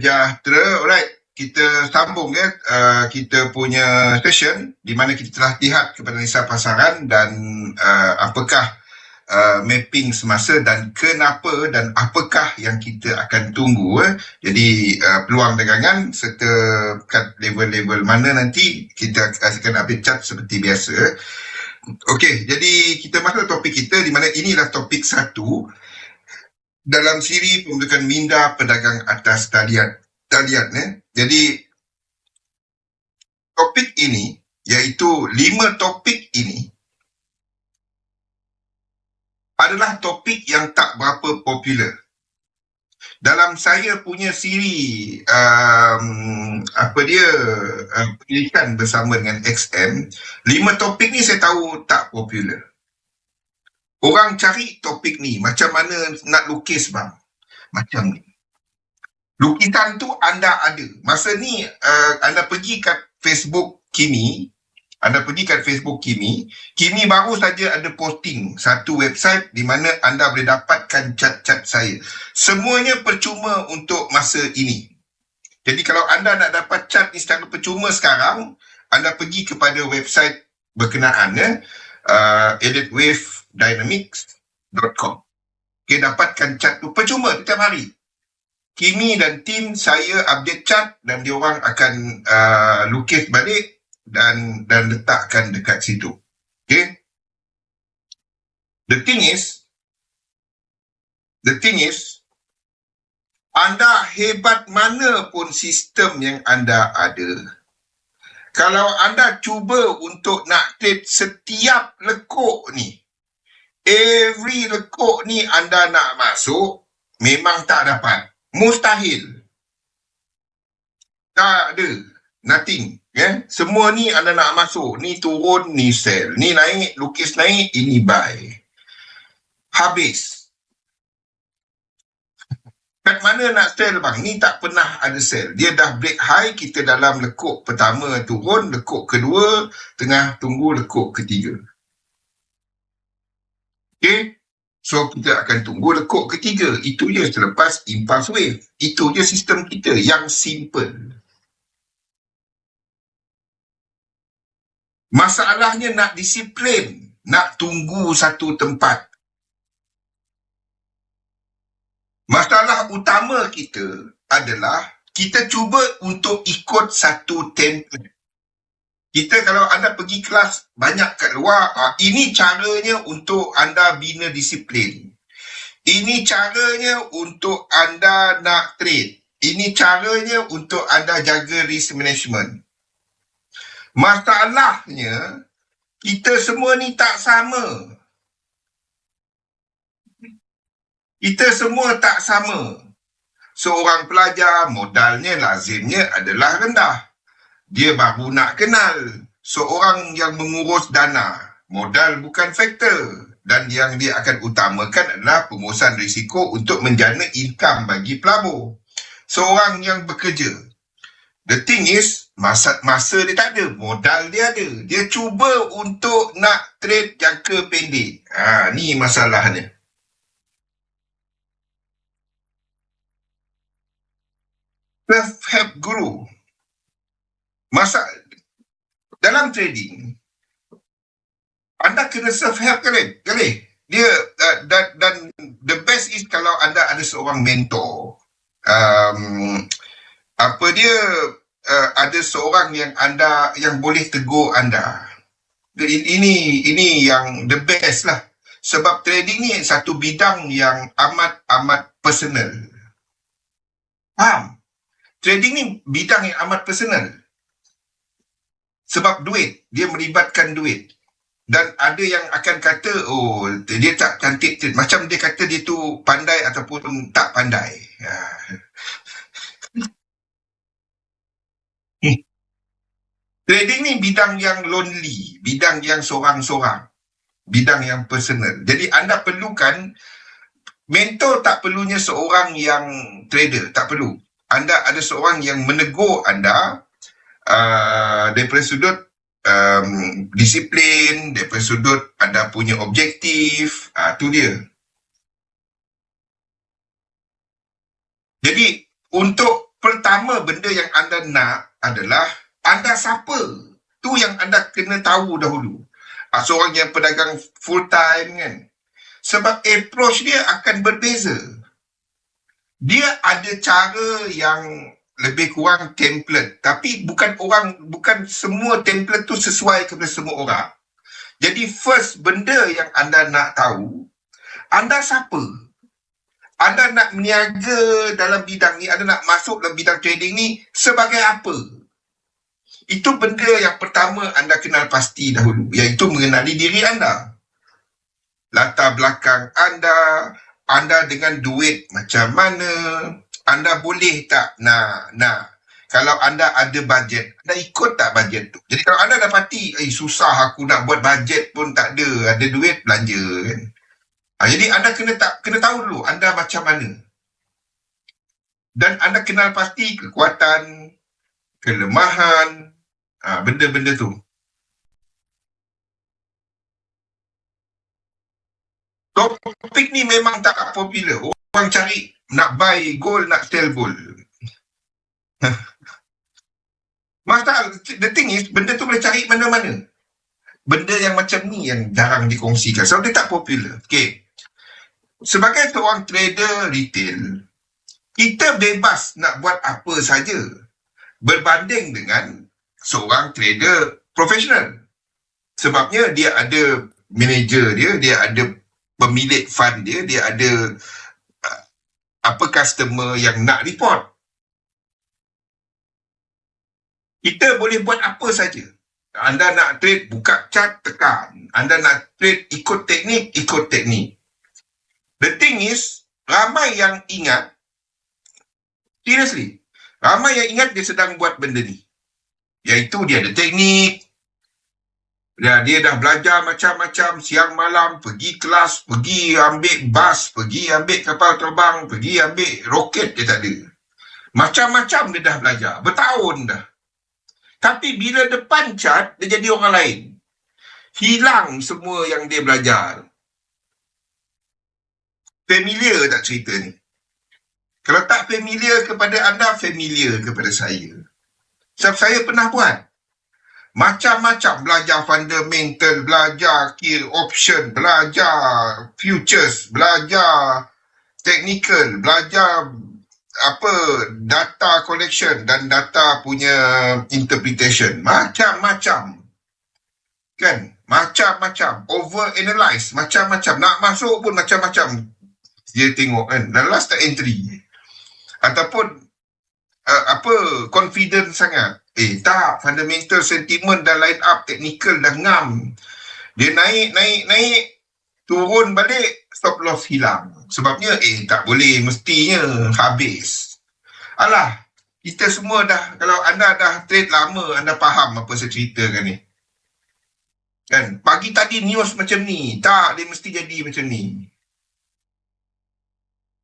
sejahtera. Alright, kita sambung ya uh, kita punya session di mana kita telah lihat kepada Nisa Pasaran dan uh, apakah uh, mapping semasa dan kenapa dan apakah yang kita akan tunggu. Eh. Jadi uh, peluang dagangan serta kat level-level mana nanti kita akan update chart seperti biasa. Okey, jadi kita masuk topik kita di mana inilah topik satu dalam siri pembentukan minda pedagang atas talian. Talian eh. Jadi topik ini iaitu lima topik ini adalah topik yang tak berapa popular. Dalam saya punya siri um, apa dia uh, pendidikan bersama dengan XM, lima topik ni saya tahu tak popular. Orang cari topik ni macam mana nak lukis bang? Macam ni. Lukisan tu anda ada. Masa ni uh, anda pergi kat Facebook Kimi, anda pergi kat Facebook Kimi, Kimi baru saja ada posting satu website di mana anda boleh dapatkan cat-cat saya. Semuanya percuma untuk masa ini. Jadi kalau anda nak dapat cat ni secara percuma sekarang, anda pergi kepada website berkenaan ya, uh, editwavedynamics.com. Okay, dapatkan cat tu percuma setiap hari. Kimi dan tim saya update chart dan dia orang akan uh, lukis balik dan dan letakkan dekat situ. Okay? The thing is, the thing is, anda hebat mana pun sistem yang anda ada. Kalau anda cuba untuk nak trade setiap lekuk ni, every lekuk ni anda nak masuk, memang tak dapat. Mustahil. Tak ada. Nothing. Yeah? Semua ni anda nak masuk. Ni turun, ni sell. Ni naik, lukis naik, ini buy. Habis. Kat mana nak sell bang? Ni tak pernah ada sell. Dia dah break high, kita dalam lekuk pertama turun, lekuk kedua, tengah tunggu lekuk ketiga. Okay? So kita akan tunggu lekuk ketiga. Itu je selepas impulse wave. Itu je sistem kita yang simple. Masalahnya nak disiplin. Nak tunggu satu tempat. Masalah utama kita adalah kita cuba untuk ikut satu template kita kalau anda pergi kelas banyak kat luar, uh, ini caranya untuk anda bina disiplin. Ini caranya untuk anda nak trade. Ini caranya untuk anda jaga risk management. Masalahnya, kita semua ni tak sama. Kita semua tak sama. Seorang pelajar modalnya lazimnya adalah rendah dia baru nak kenal seorang yang mengurus dana. Modal bukan faktor. Dan yang dia akan utamakan adalah pengurusan risiko untuk menjana income bagi pelabur. Seorang yang bekerja. The thing is, masa, masa dia tak ada. Modal dia ada. Dia cuba untuk nak trade jangka pendek. Ha, ni masalahnya. Self-help guru masa dalam trading anda kena self help kali kali dia uh, dan, dan the best is kalau anda ada seorang mentor. Um, apa dia uh, ada seorang yang anda yang boleh tegur anda. Ini ini yang the best lah. Sebab trading ni satu bidang yang amat amat personal. Faham? Trading ni bidang yang amat personal sebab duit dia melibatkan duit. Dan ada yang akan kata oh dia tak cantik macam dia kata dia tu pandai ataupun tak pandai. Ya. trading ni bidang yang lonely bidang yang seorang-seorang bidang yang personal. Jadi anda perlukan mentor tak perlunya seorang yang trader tak perlu. Anda ada seorang yang menegur anda uh, daripada sudut um, disiplin, daripada sudut anda punya objektif, uh, tu dia. Jadi untuk pertama benda yang anda nak adalah anda siapa. Tu yang anda kena tahu dahulu. Ah, seorang yang pedagang full time kan. Sebab approach dia akan berbeza. Dia ada cara yang lebih kurang template. Tapi bukan orang, bukan semua template tu sesuai kepada semua orang. Jadi first benda yang anda nak tahu, anda siapa? Anda nak meniaga dalam bidang ni, anda nak masuk dalam bidang trading ni sebagai apa? Itu benda yang pertama anda kenal pasti dahulu, iaitu mengenali diri anda. Latar belakang anda, anda dengan duit macam mana, anda boleh tak nak nak kalau anda ada bajet, anda ikut tak bajet tu? Jadi kalau anda dapati, eh susah aku nak buat bajet pun tak ada, ada duit belanja kan. Ha, jadi anda kena tak kena tahu dulu anda macam mana. Dan anda kenal pasti kekuatan, kelemahan, ha, benda-benda tu. Topik ni memang tak popular. Orang cari nak buy gold, nak sell gold. Masalah, the thing is, benda tu boleh cari mana-mana. Benda yang macam ni yang jarang dikongsikan. Sebab dia tak popular. Okay. Sebagai seorang trader retail, kita bebas nak buat apa saja berbanding dengan seorang trader profesional. Sebabnya dia ada manager dia, dia ada pemilik fund dia, dia ada apa customer yang nak report. Kita boleh buat apa saja. Anda nak trade, buka chart, tekan. Anda nak trade, ikut teknik, ikut teknik. The thing is, ramai yang ingat, seriously, ramai yang ingat dia sedang buat benda ni. Iaitu dia ada teknik, Ya, dia dah belajar macam-macam siang malam, pergi kelas, pergi ambil bas, pergi ambil kapal terbang, pergi ambil roket, dia tak ada. Macam-macam dia dah belajar, bertahun dah. Tapi bila depan cat, dia jadi orang lain. Hilang semua yang dia belajar. Familiar tak cerita ni? Kalau tak familiar kepada anda, familiar kepada saya. Sebab saya pernah buat. Macam-macam belajar fundamental, belajar kill option, belajar futures, belajar technical, belajar apa data collection dan data punya interpretation. Macam-macam. Kan? Macam-macam. Over analyze. Macam-macam. Nak masuk pun macam-macam. Dia tengok kan. Dan last entry. Ataupun uh, apa confident sangat. Eh tak, fundamental sentiment dah line up, technical dah ngam. Dia naik, naik, naik, turun balik, stop loss hilang. Sebabnya eh tak boleh, mestinya habis. Alah, kita semua dah, kalau anda dah trade lama, anda faham apa saya ceritakan ni. Kan, pagi tadi news macam ni, tak dia mesti jadi macam ni.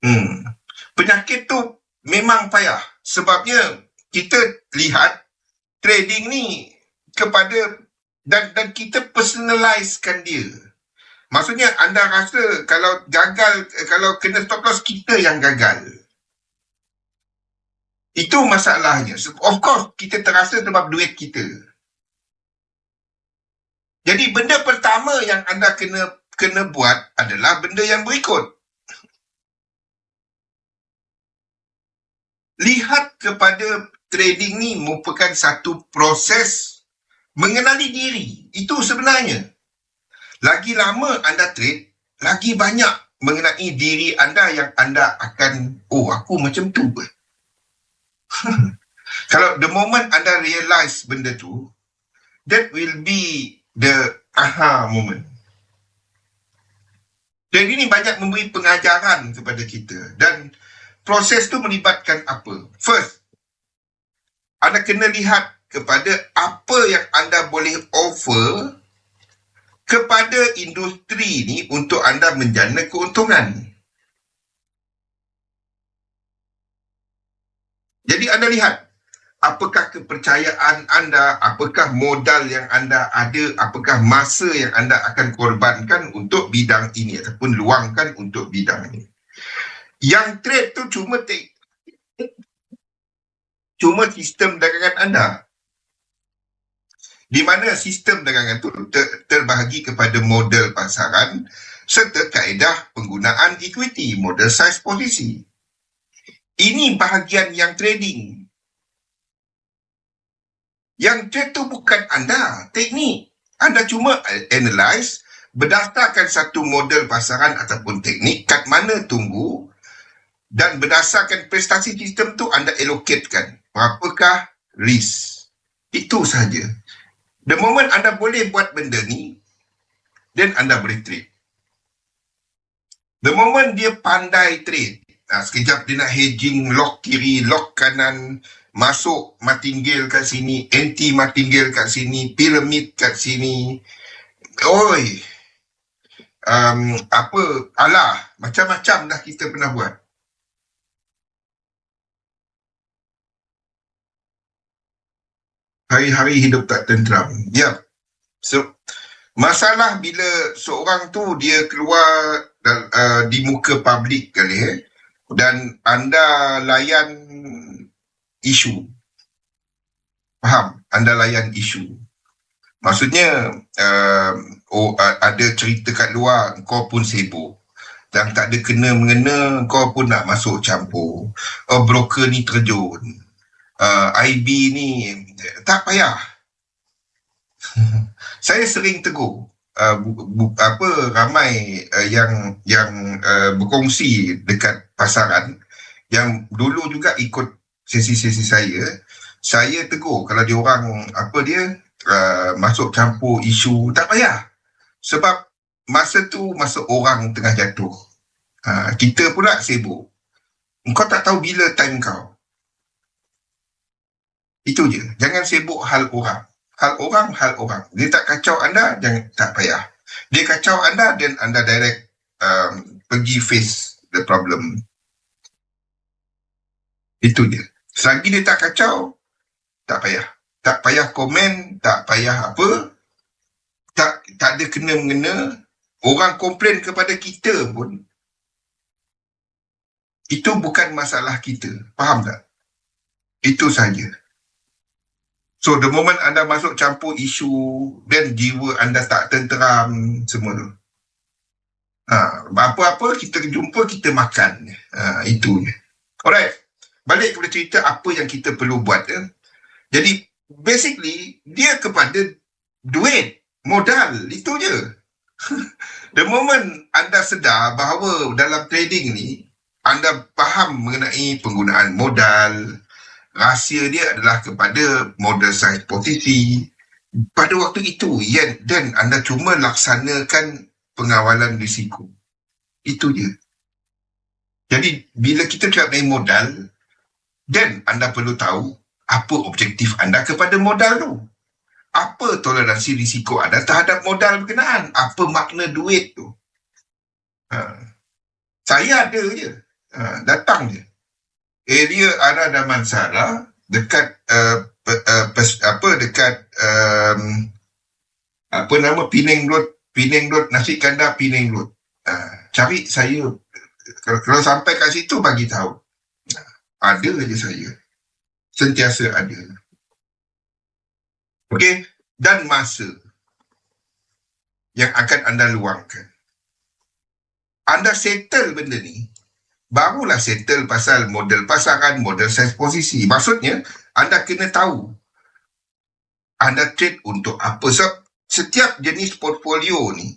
Hmm. Penyakit tu memang payah. Sebabnya kita lihat trading ni kepada dan dan kita personalizekan dia. Maksudnya anda rasa kalau gagal kalau kena stop loss kita yang gagal. Itu masalahnya. Of course kita terasa sebab duit kita. Jadi benda pertama yang anda kena kena buat adalah benda yang berikut. Lihat kepada trading ni merupakan satu proses mengenali diri. Itu sebenarnya. Lagi lama anda trade, lagi banyak mengenai diri anda yang anda akan, oh aku macam tu. Kalau the moment anda realise benda tu, that will be the aha moment. Jadi ini banyak memberi pengajaran kepada kita dan proses tu melibatkan apa? First, anda kena lihat kepada apa yang anda boleh offer kepada industri ni untuk anda menjana keuntungan. Jadi anda lihat apakah kepercayaan anda, apakah modal yang anda ada, apakah masa yang anda akan korbankan untuk bidang ini ataupun luangkan untuk bidang ini. Yang trade tu cuma take cuma sistem dagangan anda. Di mana sistem dagangan itu ter- terbahagi kepada model pasaran serta kaedah penggunaan equity, model size posisi. Ini bahagian yang trading. Yang trade itu bukan anda, teknik. Anda cuma analyze berdasarkan satu model pasaran ataupun teknik kat mana tunggu dan berdasarkan prestasi sistem tu anda allocatekan berapakah risk. Itu saja. The moment anda boleh buat benda ni, then anda boleh trade. The moment dia pandai trade, nah, sekejap dia nak hedging lock kiri, lock kanan, masuk martingale kat sini, anti martingale kat sini, piramid kat sini. Oi, um, apa, alah, macam-macam dah kita pernah buat. Hari-hari hidup tak tenteram. Ya. Yeah. So, masalah bila seorang tu dia keluar uh, di muka publik kali eh, dan anda layan isu. Faham? Anda layan isu. Maksudnya uh, oh, uh, ada cerita kat luar kau pun sibuk. Dan tak ada kena-mengena kau pun nak masuk campur. Oh, broker ni terjun. Uh, IB ni tak payah. Saya sering tegur uh, bu, bu, apa ramai uh, yang yang uh, berkongsi dekat pasaran yang dulu juga ikut sesi-sesi saya, saya tegur kalau dia orang apa dia uh, masuk campur isu tak payah. Sebab masa tu masa orang tengah jatuh. Uh, kita pula sibuk. Kau tak tahu bila time kau. Itu je. Jangan sibuk hal orang. Hal orang, hal orang. Dia tak kacau anda, jangan tak payah. Dia kacau anda dan anda direct um, pergi face the problem. Itu dia. Selagi dia tak kacau, tak payah. Tak payah komen, tak payah apa. Tak tak ada kena-mengena. Orang komplain kepada kita pun. Itu bukan masalah kita. Faham tak? Itu saja. So the moment anda masuk campur isu, then jiwa anda tak tenteram semua tu. Ha, apa-apa kita jumpa, kita makan. Ha, itu je. Alright balik kepada cerita apa yang kita perlu buat ya. Jadi basically dia kepada duit, modal, itu je. The moment anda sedar bahawa dalam trading ni anda faham mengenai penggunaan modal, rahsia dia adalah kepada modal size posisi. Pada waktu itu, ya, dan anda cuma laksanakan pengawalan risiko. Itu je. Jadi, bila kita cakap mengenai modal, dan anda perlu tahu apa objektif anda kepada modal tu. Apa toleransi risiko anda terhadap modal berkenaan? Apa makna duit tu? Ha. Saya ada je. Ha. Datang je. Area Ara Damansara dekat uh, uh, pes, apa dekat um, apa nama Penang Road Penang Road Nasi Kandar Penang Road. Ha. Cari saya kalau, kalau sampai kat situ bagi tahu ada aja saya. Sentiasa ada. Okey, dan masa yang akan anda luangkan. Anda settle benda ni, barulah settle pasal model pasaran, model size posisi. Maksudnya, anda kena tahu anda trade untuk apa. So, setiap jenis portfolio ni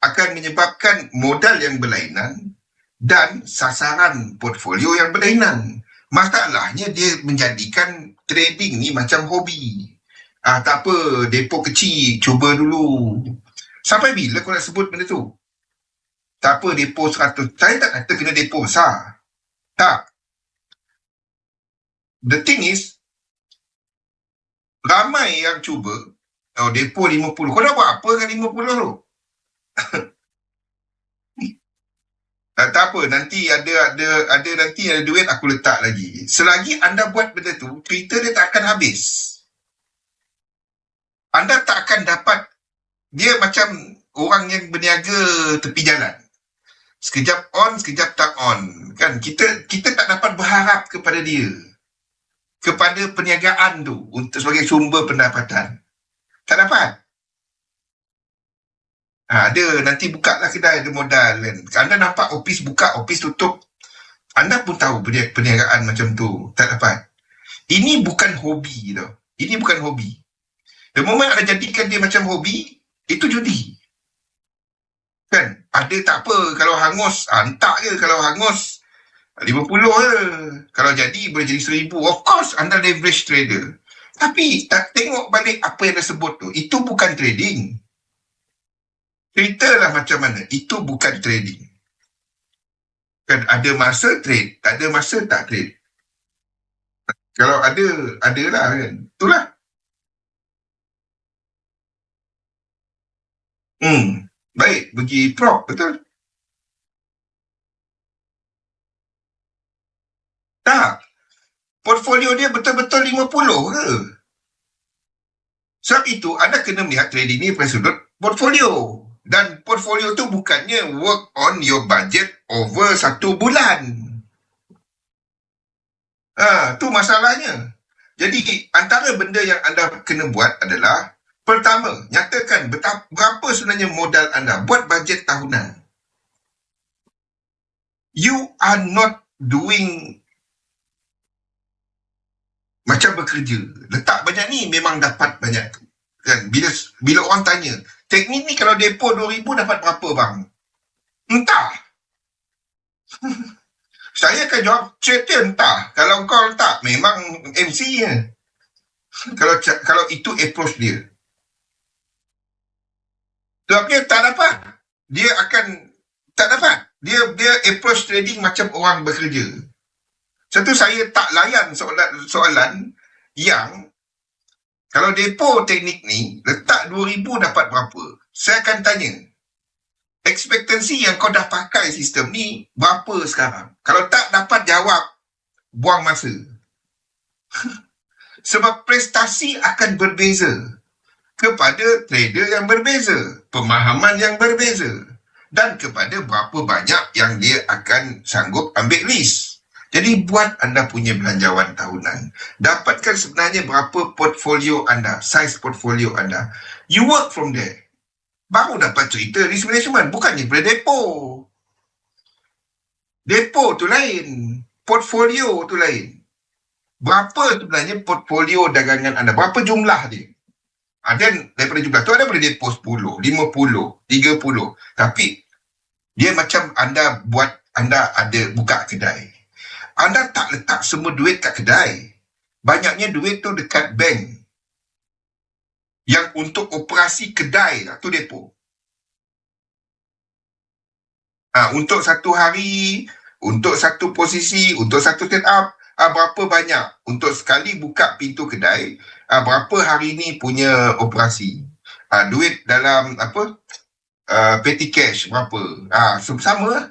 akan menyebabkan modal yang berlainan dan sasaran portfolio yang berlainan. Masalahnya dia menjadikan trading ni macam hobi. Ah tak apa, depo kecil, cuba dulu. Sampai bila kau nak sebut benda tu? Tak apa, depo 100. Saya tak kata kena depo besar. Tak. The thing is, ramai yang cuba, oh, depo 50. Kau nak buat apa dengan 50 tu? Uh, tak apa, nanti ada ada ada nanti ada duit aku letak lagi. Selagi anda buat benda tu, Twitter dia tak akan habis. Anda tak akan dapat dia macam orang yang berniaga tepi jalan. Sekejap on, sekejap tak on. Kan kita kita tak dapat berharap kepada dia. kepada perniagaan tu untuk sebagai sumber pendapatan. Tak dapat. Ha, ada nanti buka lah kedai ada modal kan. Anda nampak ofis buka, ofis tutup. Anda pun tahu perniagaan macam tu. Tak dapat. Ini bukan hobi tau. Ini bukan hobi. The moment anda jadikan dia macam hobi, itu judi. Kan? Ada tak apa kalau hangus, hantar je kalau hangus. 50 je. Kalau jadi boleh jadi 1000. Of course anda leverage trader. Tapi tak tengok balik apa yang anda sebut tu. Itu bukan trading. Ceritalah macam mana. Itu bukan trading. Kan ada masa trade, tak ada masa tak trade. Kalau ada, ada lah kan. Itulah. Hmm. Baik, bagi prop, betul? Tak. Portfolio dia betul-betul 50 ke? Sebab itu, anda kena melihat trading ni pada sudut portfolio. Dan portfolio tu bukannya work on your budget over satu bulan. Ha, tu masalahnya. Jadi antara benda yang anda kena buat adalah pertama, nyatakan berapa sebenarnya modal anda buat bajet tahunan. You are not doing macam bekerja. Letak banyak ni memang dapat banyak tu. Kan? Bila bila orang tanya, teknik ni kalau depo 2000 dapat berapa bang? Entah. Saya akan jawab, cerita entah. Kalau kau tak, memang MC nya. kalau kalau itu approach dia. Sebab dia tak dapat. Dia akan tak dapat. Dia dia approach trading macam orang bekerja. Satu saya tak layan soalan soalan yang kalau depo teknik ni letak 2000 dapat berapa? Saya akan tanya. Ekspektasi yang kau dah pakai sistem ni berapa sekarang? Kalau tak dapat jawab, buang masa. Sebab prestasi akan berbeza kepada trader yang berbeza, pemahaman yang berbeza dan kepada berapa banyak yang dia akan sanggup ambil risk. Jadi buat anda punya belanjawan tahunan. Dapatkan sebenarnya berapa portfolio anda, size portfolio anda. You work from there. Baru dapat cerita risk management. Bukannya pada depo. Depo tu lain. Portfolio tu lain. Berapa sebenarnya portfolio dagangan anda? Berapa jumlah dia? Ha, daripada jumlah tu ada pada depo 10, 50, 30. Tapi dia macam anda buat, anda ada buka kedai anda tak letak semua duit kat kedai. Banyaknya duit tu dekat bank. Yang untuk operasi kedai lah, tu depo. Ha, untuk satu hari, untuk satu posisi, untuk satu set up, ha, berapa banyak? Untuk sekali buka pintu kedai, ha, berapa hari ni punya operasi? Ha, duit dalam apa? Uh, petty cash berapa? Ah, ha, sama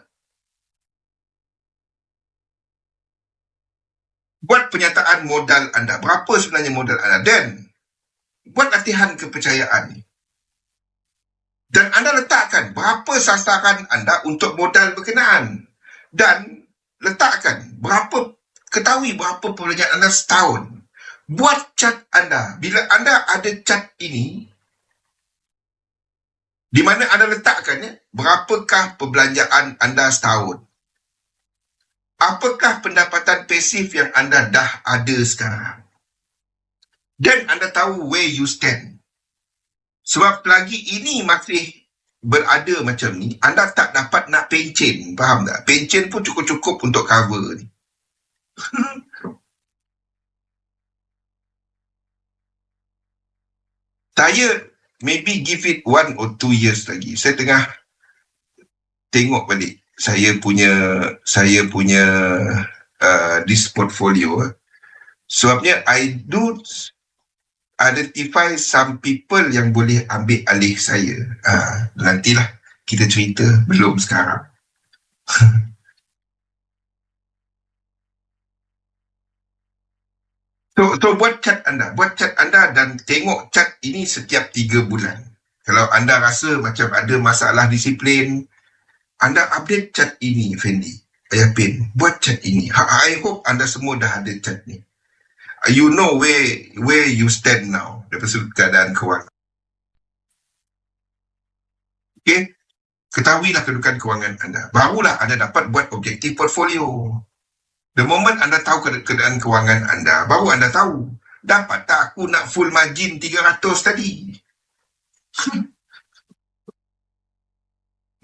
buat penyataan modal anda. Berapa sebenarnya modal anda? Dan buat latihan kepercayaan ni. Dan anda letakkan berapa sasaran anda untuk modal berkenaan. Dan letakkan berapa, ketahui berapa perbelanjaan anda setahun. Buat cat anda. Bila anda ada cat ini, di mana anda letakkannya, berapakah perbelanjaan anda setahun apakah pendapatan pasif yang anda dah ada sekarang? Dan anda tahu where you stand. Sebab lagi ini masih berada macam ni, anda tak dapat nak pencen. Faham tak? Pencen pun cukup-cukup untuk cover ni. Saya maybe give it one or two years lagi. Saya tengah tengok balik saya punya saya punya uh, this portfolio. Sebabnya I do identify some people yang boleh ambil alih saya. Uh, nantilah kita cerita belum sekarang so, so buat chat anda buat chat anda dan tengok chat ini setiap tiga bulan kalau anda rasa macam ada masalah disiplin anda update chat ini, Fendi. Ayah Pin, buat chat ini. I hope anda semua dah ada chat ni. uh, you know where where you stand now dari keadaan kewangan. Okay, ketahuilah kedudukan kewangan anda. Barulah anda dapat buat objektif portfolio. The moment anda tahu keadaan kewangan anda, baru anda tahu dapat tak aku nak full margin 300 tadi.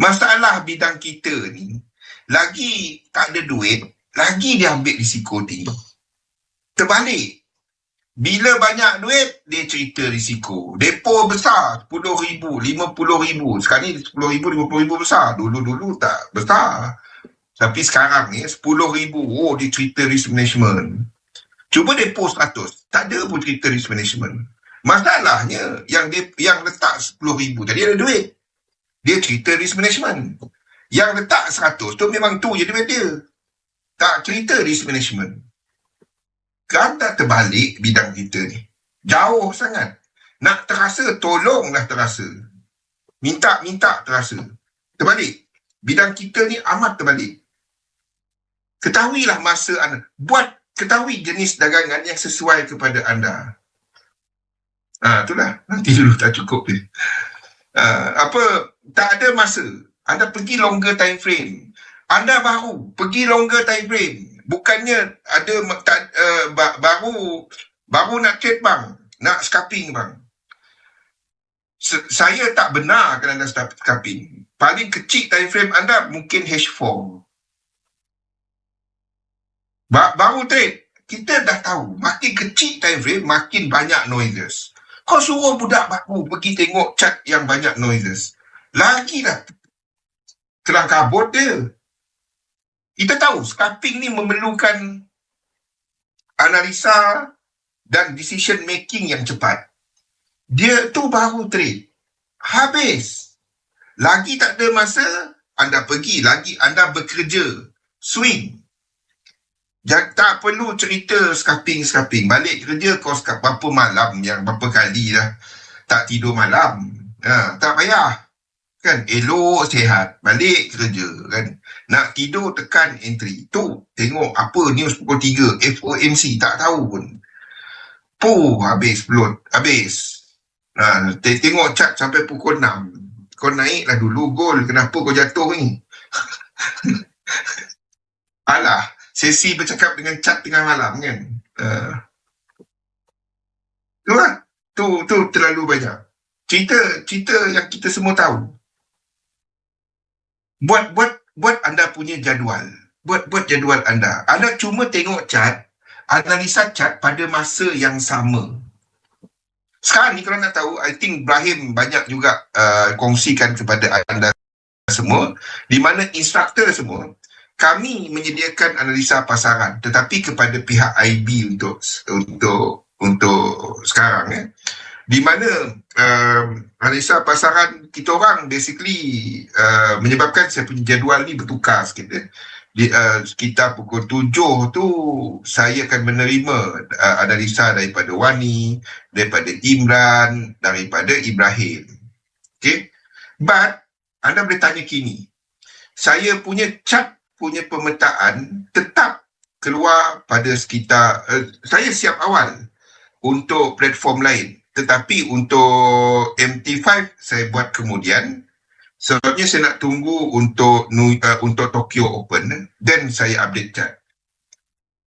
Masalah bidang kita ni, lagi tak ada duit, lagi dia ambil risiko tinggi. Terbalik, bila banyak duit, dia cerita risiko. Depo besar, RM10,000, RM50,000. Sekarang ni RM10,000, RM50,000 besar. Dulu-dulu tak besar. Tapi sekarang ni RM10,000. Oh, dia cerita risk management. Cuba depo 100. Tak ada pun cerita risk management. Masalahnya, yang dia, yang letak RM10,000 tadi ada duit. Dia cerita risk management. Yang letak 100 tu memang tu je duit dia. Tak cerita risk management ganda terbalik bidang kita ni. Jauh sangat. Nak terasa, tolonglah terasa. Minta-minta terasa. Terbalik. Bidang kita ni amat terbalik. Ketahuilah masa anda. Buat, ketahui jenis dagangan yang sesuai kepada anda. Ah, itulah. Nanti dulu tak cukup ni. Ah, apa, tak ada masa. Anda pergi longer time frame. Anda baru pergi longer time frame bukannya ada tak, uh, baru baru nak trade bang, nak scalping bang. Saya tak benar kalau anda scalping. Paling kecil time frame anda mungkin H4. Ba- baru trade, kita dah tahu makin kecil time frame makin banyak noises. Kau suruh budak baru pergi tengok chart yang banyak noises. Lagi dah kelang kabut dia. Kita tahu scalping ni memerlukan analisa dan decision making yang cepat. Dia tu baru trade. Habis. Lagi tak ada masa, anda pergi. Lagi anda bekerja. Swing. Jangan, tak perlu cerita scalping-scalping. Balik kerja kau scalp berapa malam yang berapa kali dah tak tidur malam. Ha, tak payah. Kan? Elok sihat. Balik kerja kan? Nak tidur tekan entry. Tu tengok apa news pukul 3 FOMC tak tahu pun. Puh habis bloat habis. Ha, tengok chat sampai pukul 6 kau naiklah dulu gol. Kenapa kau jatuh ni? Alah sesi bercakap dengan chat tengah malam kan? Uh, tu lah. Tu, tu terlalu banyak. Cerita cerita yang kita semua tahu. Buat buat buat anda punya jadual. Buat buat jadual anda. Anda cuma tengok chart analisa chart pada masa yang sama. Sekarang ni kalau nak tahu I think Ibrahim banyak juga uh, kongsikan kepada anda semua di mana instruktor semua kami menyediakan analisa pasaran tetapi kepada pihak IB untuk untuk untuk sekarang ya di mana uh, analisa pasaran kita orang basically uh, menyebabkan saya punya jadual ni bertukar sikit ya. Di, uh, sekitar pukul tujuh tu saya akan menerima uh, analisa daripada Wani, daripada Imran, daripada Ibrahim. Okay? But, anda boleh tanya kini. Saya punya cat punya pemetaan tetap keluar pada sekitar, uh, saya siap awal untuk platform lain tetapi untuk MT5 saya buat kemudian sebabnya saya nak tunggu untuk uh, untuk Tokyo Open dan saya update chat.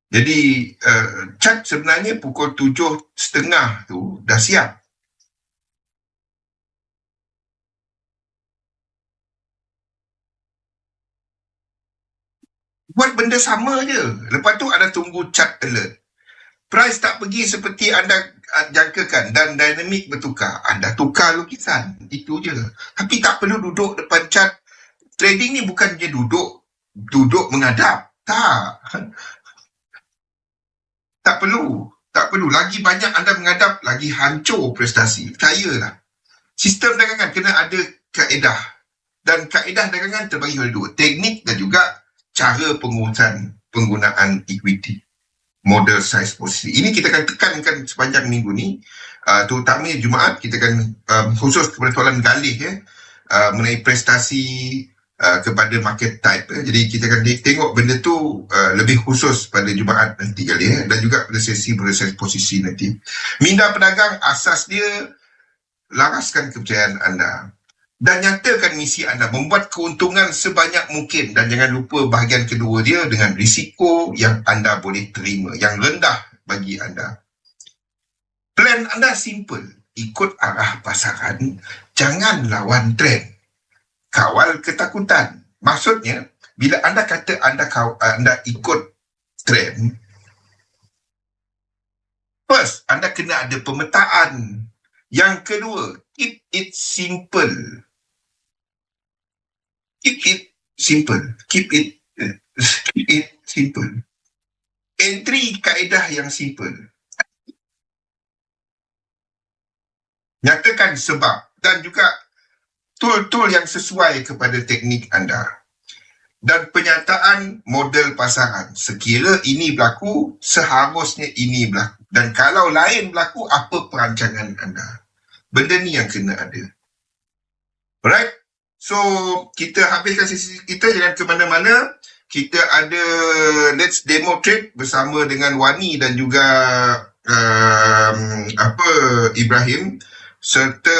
Jadi uh, chat sebenarnya pukul tujuh setengah tu dah siap. Buat benda sama je. Lepas tu ada tunggu chat alert price tak pergi seperti anda uh, jangkakan dan dinamik bertukar, anda tukar lukisan. Itu je. Tapi tak perlu duduk depan chart. Trading ni bukan duduk duduk menghadap. Tak. tak perlu. Tak perlu. Lagi banyak anda menghadap, lagi hancur prestasi. Percayalah. Sistem dagangan kena ada kaedah. Dan kaedah dagangan terbagi oleh dua. Teknik dan juga cara pengurusan penggunaan equity model size posisi. Ini kita akan tekankan sepanjang minggu ni, uh, terutamanya Jumaat, kita akan um, khusus kepada soalan galih ya, uh, mengenai prestasi uh, kepada market type. Eh. Jadi kita akan tengok benda tu uh, lebih khusus pada Jumaat nanti kali eh. dan juga pada sesi proses posisi nanti. Minda pedagang asas dia laraskan kepercayaan anda dan nyatakan misi anda membuat keuntungan sebanyak mungkin dan jangan lupa bahagian kedua dia dengan risiko yang anda boleh terima yang rendah bagi anda. Plan anda simple, ikut arah pasaran, jangan lawan trend. Kawal ketakutan. Maksudnya, bila anda kata anda kaw- anda ikut trend, first, anda kena ada pemetaan. Yang kedua, keep it simple. Keep it simple. Keep it uh, keep it simple. Entry kaedah yang simple. Nyatakan sebab dan juga tool-tool yang sesuai kepada teknik anda. Dan penyataan model pasaran. Sekira ini berlaku, seharusnya ini berlaku. Dan kalau lain berlaku, apa perancangan anda? Benda ni yang kena ada. Alright? So, kita habiskan sesi kita jangan ke mana-mana. Kita ada Let's Demo Trade bersama dengan Wani dan juga um, apa Ibrahim serta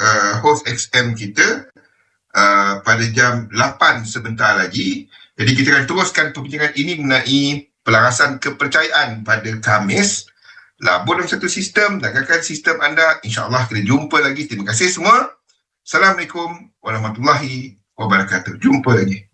uh, host XM kita uh, pada jam 8 sebentar lagi. Jadi kita akan teruskan perbincangan ini mengenai pelarasan kepercayaan pada Khamis. Labur dalam satu sistem, dagangkan sistem anda. InsyaAllah kita jumpa lagi. Terima kasih semua. Assalamualaikum warahmatullahi wabarakatuh. Jumpa lagi.